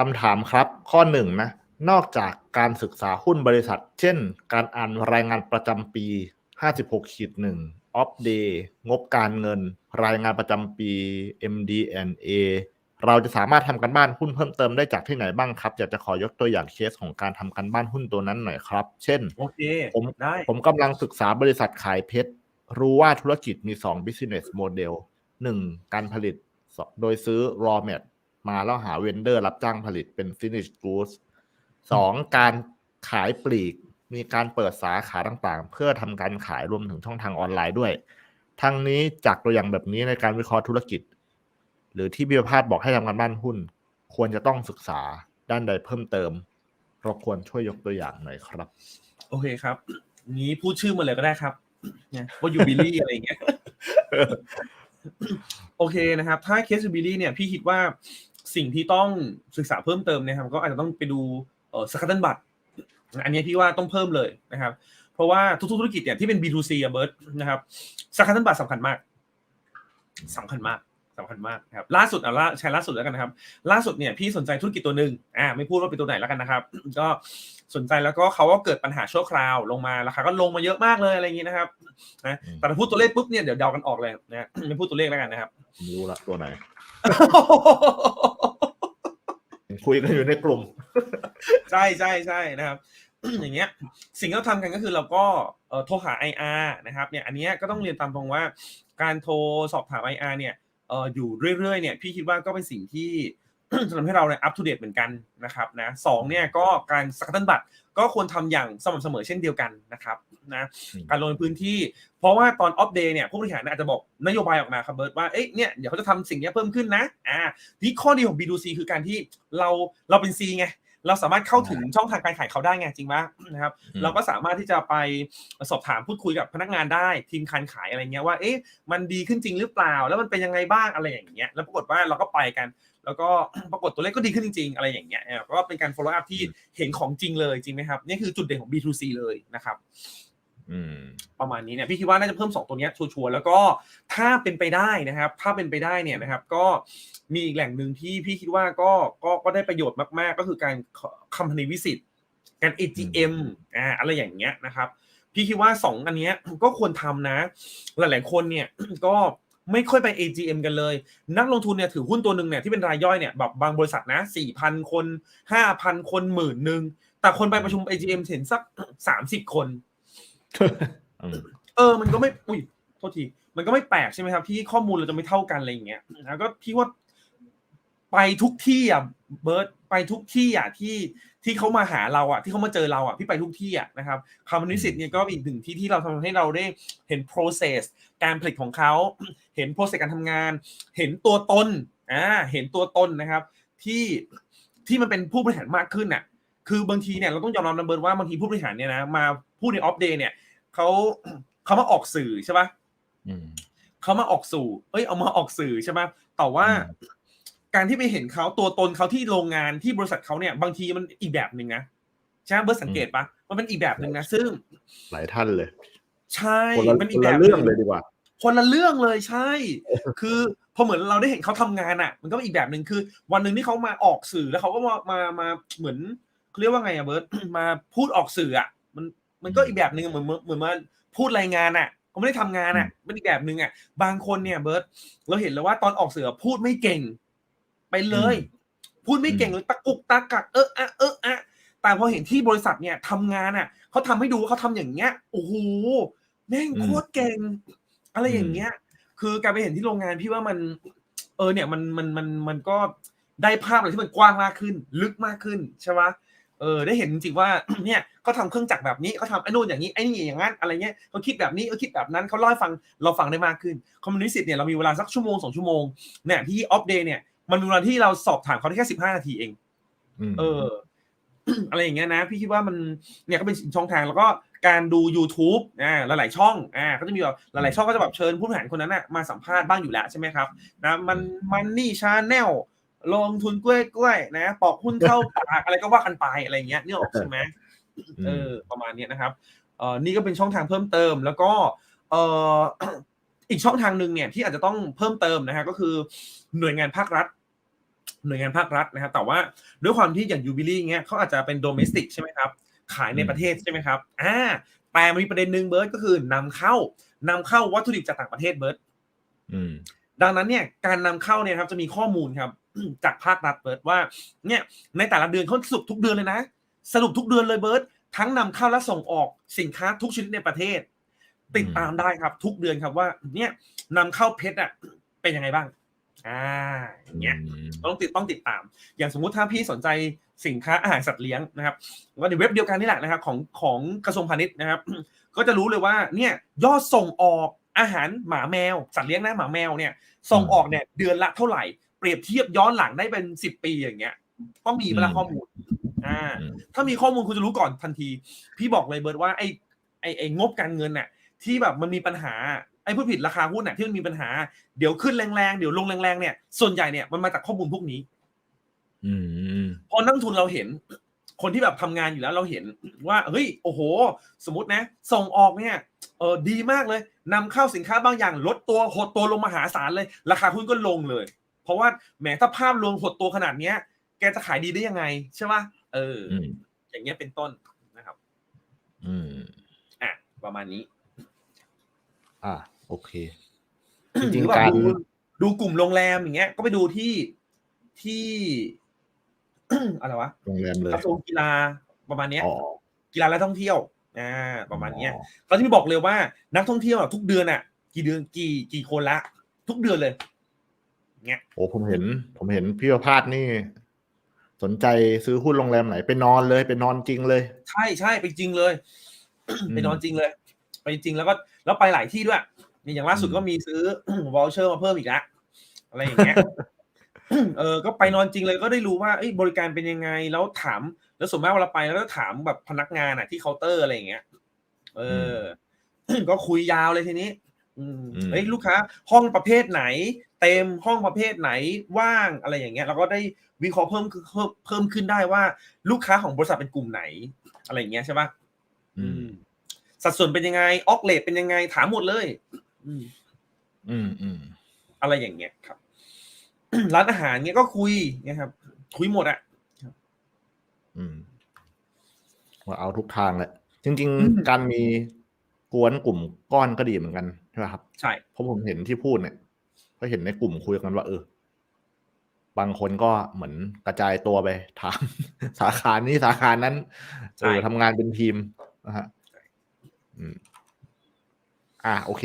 คำถามครับ ข้อหนึ่งนะ นอกจากการศึกษาหุ้นบริษัท เช่น การอ่านรายงานประจำปี 56ขีดหนึ่งออฟเดย์งบการเงิน รายงานประจำปี MD&A เราจะสามารถทำกันบ้านหุ้นเพิ่มเติมได้จากที่ไหนบ้างครับ อยากจะขอยกตัวอย่างเคสของการทำกันบ้านหุ้นตัวนั้นหน่อยครับ เช่น โอเค ผมได้ผมกำลังศึกษาบริษัทขายเพชร รู้ว่าธุรกิจมี 2 business model 1. การผลิตสองโดยซื้อ raw mat มาแล้วหาเวนเดอร์รับจ้างผลิตเป็น finished goods 2. การขายปลีก มีการเปิดสาขาต่างๆ เพื่อทำการขายรวมถึงช่องทางออนไลน์ด้วย ทั้งนี้จากตัวอย่างแบบนี้ในการวิเคราะห์ธุรกิจ หรือที่บิวพาดบอกให้ทำการบ้านหุ้น ควรจะต้องศึกษาด้านใดเพิ่มเติมรบกวนช่วยยกตัวอย่างหน่อยครับ โอเคครับงี้พูดชื่อมาเลยก็ได้ครับเนี่ยว่ายูบิลี่อะไรอย่างเงี้ยโอเคนะครับ ถ้าเคสยูบิลี่เนี่ยพี่คิดว่า สิ่งที่ต้องศึกษาเพิ่มเติมนะครับ ก็อาจจะต้องไปดูเออสกัดตันบัตรอันนี้พี่ว่าต้องเพิ่มเลยนะครับ เพราะว่าทุกๆธุรกิจเนี่ยที่เป็น B2C อะเบิร์ตนะครับสกัดตันบัตรสำคัญมากสำคัญมากสำคัญมากนะครับล่าสุดอะล่าใช้ล่าสุดแล้วกันนะครับ ล่าสุดเนี่ยพี่สนใจธุรกิจตัวหนึ่งอ่าไม่พูดว่าเป็นตัวไหนแล้วกันนะครับ ก็สนใจแล้วก็เขาก็เกิดปัญหาชั่วคราวลงมาราคาก็ลงมาเยอะมากเลยอะไรอย่างนี้นะครับนะอืมแต่ถ้าพูดตัวเลขปุ๊บเนี่ยเดี๋ยวเดากันออกเลยนะไม่พูดตัวเลขแล้วกันนะครับผมรู้ละตัวไหน คุยกันอยู่ในกลุ่ม ใช่ใช่ใช่นะครับ อย่างเงี้ย สิ่งที่เราทำกันก็คือเราก็โทรหา IR นะครับ เนี่ย อันเนี้ยก็ต้องเรียนตามตรงว่า การโทรสอบถาม IR เนี่ยอยู่เรื่อยๆ เนี่ย พี่คิดว่าก็เป็นสิ่งที่ จะทำให้เราเนี่ยอัป o d เดตเหมือนกันนะครับนะสองเนี่ยก็การสกัดตันบัตรก็ควรทำอย่างสม่ำเสมอเช่นเดียวกันนะครับนะอืมการลงในพื้นที่ เพราะว่าตอนออฟเดย์เนี่ยผู้บริหารอาจจะบอกนโยบายออกมาครับเบิร์ตว่าเอ๊ะเนี่ยเดี๋ยวเขาจะทำสิ่งเนี้ยเพิ่มขึ้นนะอ่าที่ข้อดีของ B2C คือการที่เราเราเป็น C ไง เราสามารถเข้าถึงช่องทางการขายเขาได้ไงจริงปะนะครับอืมเราก็สามารถที่จะไปสอบถามพูดคุยกับพนักงานได้ทีมการขายอะไรเงี้ยว่าเอ๊ะมันดีขึ้นจริงหรือเปล่า แล้วมันเป็นยังไงบ้างอะไรอย่างเงี้ยแล้วปรากฏว่าเราก็ไปกัน แล้วก็ปรากฏตัวเลขก็ดีขึ้นจริง ๆ อะไรอย่างเงี้ยเออก็เป็นการ follow up ที่เห็นของจริงเลยจริงไหมครับนี่คือจุดเด่นของ B2C เลยนะครับอืม ประมาณนี้เนี่ยพี่คิดว่าน่าจะเพิ่ม 2 ตัวเนี้ยชัวร์ๆแล้วก็ถ้าเป็นไปได้นะครับ ถ้าเป็นไปได้เนี่ยนะครับ ก็มีอีกแหล่งหนึ่งที่พี่คิดว่าก็ก็ก็ได้ประโยชน์มากๆ ก็คือการ company visit การ AGM อ่าอะไรอย่างเงี้ยนะครับ พี่คิดว่า 2 อันเนี้ยก็ควรทำนะ หลายๆคนเนี่ยก็ไม่ค่อยไป AGM กันเลย นักลงทุนเนี่ยถือหุ้นตัวหนึ่งเนี่ยที่เป็นรายย่อยเนี่ยแบบบางบริษัทนะ4,000 คน 5,000 คนหมื่นหนึ่งแต่คนไปประชุม AGM เห็นสัก 30 คนอืม เออ มันก็ไม่ อุ้ยโทษที มันก็ไม่แปลกใช่ไหมครับ ที่ข้อมูลเราจะไม่เท่ากันอะไรอย่างเงี้ยแล้วก็พี่ว่าไปทุกที่อะเบิร์ตไปทุกที่อะที่ที่เขามาหาเราอะที่เขามาเจอเราอะพี่ไปทุกที่อะนะครับคำนิสิตเนี่ยก็อีกหนึ่งที่ที่เราทำให้เราได้เห็น process การผลิตของเขาเห็น process การทำงาน เห็นตัวตนอ่าเห็นตัวตนนะครับ ที่ที่มันเป็นผู้บริหารมากขึ้นอะคือบางทีเนี่ยเราต้องยอมรับนะเบิร์ตว่าบางทีผู้บริหารเนี่ยนะมา พูดในออฟเดย์เนี่ยเขาเขามาออกสื่อใช่ปะอืมเขามาออกสู่เอ้ยเอามาออกสื่อใช่ไหมแต่ว่าอืมการที่ไปเห็นเขาตัวตนเขาที่โรงงานที่บริษัทเขาเนี่ยบางทีมันอีกแบบหนึ่งนะใช่ไหมเบิร์ตสังเกตปะมันเป็นอีกแบบหนึ่งนะซึ่ง หลายท่านเลย ใช่คนละมันคอีกนแบละบหเรื่องนึ่งเลยดีกว่า คนละเรื่องเลยใช่ คือพอเหมือนเราได้เห็นเขาทำงานอะ มันก็อีกแบบหนึ่งคือ วันหนึ่งที่เขามาออกสื่อแล้วเขาก็มามามาเหมือนเขาเรียกว่าไงอะเบิร์ตมาพูดออกสื่ออะ มัน มันก็อีกแบบหนึ่งเหมือนเหมือนเหมือนมาพูดรายงานอะเขาไม่ได้ทำงานอะมันอีกแบบหนึ่งอะ บางคนเนี่ยเบิร์ตเราเห็นแล้วว่าตอนออกสื่อพูดไม่เก่ง ไปเลย พูดไม่เก่งเลยตะกุกตะกักเอออะเอออะแต่พอเห็นที่บริษัทเนี่ยทำงานอะเขาทำให้ดูว่าเขาทำอย่างเงี้ยโอ้โหแม่งโคตรเก่ง อะไรอย่างเงี้ย คือการไปเห็นที่โรงงานพี่ว่ามัน เออเนี่ยมันมันมันมันก็ได้ภาพอะไรที่มันกว้างมากขึ้น ลึกมากขึ้นใช่ปะ เออได้เห็นจริงๆว่าเนี่ยเขาทำเครื่องจักรแบบนี้เขาทำไอ้นู่นอย่างนี้ไอ้นี่อย่างนั้นอะไรเงี้ยเขาคิดแบบนี้เขาคิดแบบนั้นเขาเล่าให้ฟังเราฟังได้มากขึ้นคอมมิวนิสต์เนี่ยเรามีเวลาสักชั่วโมงสองชั่วโมงเนี่ยที่ออฟเดย์เนี่ยมันมีเวลาที่เราสอบถามเขาได้แค่สิบห้านาทีเองมเออ อะไรอย่างเงี้ยนะ พี่คิดว่ามันเนี่ยก็เป็นช่องทางแล้วก็การดู YouTube อ่าหลายๆช่องอ่าก็จะมีแบบหลายๆช่องก็จะแบบเชิญผู้บริหารคนนั้นน่ะมาสัมภาษณ์บ้างอยู่แล้วใช่ไหมครับนะมันมันนี่ชาแนล ลงทุนกล้วยกล้วยๆนะปอกหุ้นเข้าปากอะไรก็ว่ากันไปอะไรอย่างเงี้ยนี่ออกใช่ไหมเออประมาณเนี้ยนะครับเออนี่ก็เป็นช่องทางเพิ่มเติม แล้วก็เอออีกช่องทางหนึ่งเนี่ยที่อาจจะต้องเพิ่มเติมนะฮะก็คือหน่วยงานภาครัฐ หน่วยงานภาครัฐนะครับแต่ว่าด้วยความที่อย่างยูบิลี่เงี้ยเขาอาจจะเป็นโดเมสติกใช่ไหมครับ ขายในอืมประเทศใช่ไหมครับอ่าแต่มันมีประเด็นหนึ่งเบิร์ดก็คือนำเข้านำเข้าวัตถุดิบจากต่างประเทศเบิร์ดอืมดังนั้นเนี่ยการนำเข้าเนี่ยครับจะมีข้อมูลครับ จากภาครัฐเบิร์ดว่า เนี่ยในแต่ละเดือนเขาสรุปทุกเดือนเลยนะ สรุปทุกเดือนเลยเบิร์ดทั้งนำเข้าและส่งออกสินค้าทุกชนิดในประเทศ ติดตามได้ครับ ทุกเดือนครับว่า เนี่ยนำเข้าเพชรอะเป็นยังไงบ้างอ่าอย่างเงี้ยต้องติดต้องติดตาม อย่างสมมุติถ้าพี่สนใจสินค้าอาหารสัตว์เลี้ยงนะครับว่าในเว็บเดียวกันนี่แหละนะครับของของกระทรวงพาณิชย์นะครับ ก็จะรู้เลยว่าเนี่ยยอดส่งออกอาหารหมาแมว สัตว์เลี้ยงนะหมาแมวเนี่ยส่งออกเนี่ยเดือนละเท่าไหร่ เปรียบเทียบย้อนหลังได้เป็นสิบปีอย่างเงี้ยต้องมีเวลาอืมข้อมูล อ่าอืมถ้ามีข้อมูลคุณจะรู้ก่อนทันที พี่บอกเลยเบิร์ดว่าไอ้ไอ้ไอ้งบการเงินน่ะ ที่แบบมันมีปัญหาไอ้ผู้ผิดราคาหุ้นน่ะที่มันมีปัญหาเดี๋ยวขึ้นแรงๆเดี๋ยวลงแรงๆเนี่ย ส่วนใหญ่เนี่ยมันมาจากข้อมูลพวกนี้ อืมพอนักลงทุนเราเห็น คนที่แบบทำงานอยู่แล้วเราเห็นว่าเฮ้ยโอ้โห สมมตินะ ส่งออกเนี่ยเออดีมากเลยนำเข้าสินค้าบางอย่างลดตัวหดตัวลงมหาศาลเลย ราคาหุ้นก็ลงเลย เพราะว่าแหมถ้าภาพรวมหดตัวขนาดเนี้ย แกจะขายดีได้ยังไง ใช่ปะเออออืมอย่างเงี้ยเป็นต้นนะครับ อืมอะประมาณนี้ อ่า โอเคหจริรืงอแบบๆการดูดูกลุ่มโรงแรมอย่างเงี้ย ก็ไปดูที่ที่อะไรวะโรงแรมเลยกระทรวงกีฬาประมาณเนี้ยอ๋อกีฬาและท่องเที่ยวอ่าประมาณเนี้ยอ๋อเขาจะมีบอกเลยว่านักท่องเที่ยวอะทุกเดือนอะ กี่เดือนกี่กี่คนละ ทุกเดือนเลย เงี้ยโอ้ผมเห็น ผมเห็นพี่ประพาสนี่ สนใจซื้อหุ้นโรงแรมไหนไปนอนเลยไปนอนจริงเลย ใช่ใช่ไปจริงเลยมไปนอนจริงเลย ไปจริงแล้วก็แล้วไปหลายที่ด้วยอย่างล่าสุดอืมก็มีซื้อวอลเชอร์มาเพิ่มอีกแล้วอะไรอย่างเงี้ยเออ ก็ไปนอนจริงเลยก็ได้รู้ว่าเอ้ยบริการเป็นยังไง แล้วถาม แล้วส่วนมากเวลาไปแล้วก็ถามแบบพนักงานอะที่เคาน์เตอร์อะไรอย่างเงี้ย เออ ก็คุยยาวเลยทีนี้อืมอืม เอ้ยลูกค้าห้องประเภทไหน เต็มห้องประเภทไหนว่างอะไรอย่างเงี้ยเราก็ได้วิเคราะห์เพิ่มเพิ่มเพิ่มขึ้นได้ว่า ลูกค้าของบริษัทเป็นกลุ่มไหน อะไรอย่างเงี้ยใช่ปะอืมสัดส่วนเป็นยังไงออกเลทเป็นยังไงถามหมดเลย อืม อืมอืมอะไรอย่างเงี้ยครับ ร้านอาหารเงี้ยก็คุยเงี้ยครับ คุยหมดอะอืมว่าเอาทุกทางแหละจริงอืมๆการมี กวนกลุ่มก้อนก็ดีเหมือนกันใช่ไหมครับ ใช่เพราะผมเห็นที่พูดเนี่ย ก็เห็นในกลุ่มคุยกันว่า เออ บางคนก็เหมือนกระจายตัวไปทางสาขานี้สาขานั้นเออทำงานเป็นทีมนะฮะอืมอ่าโอเค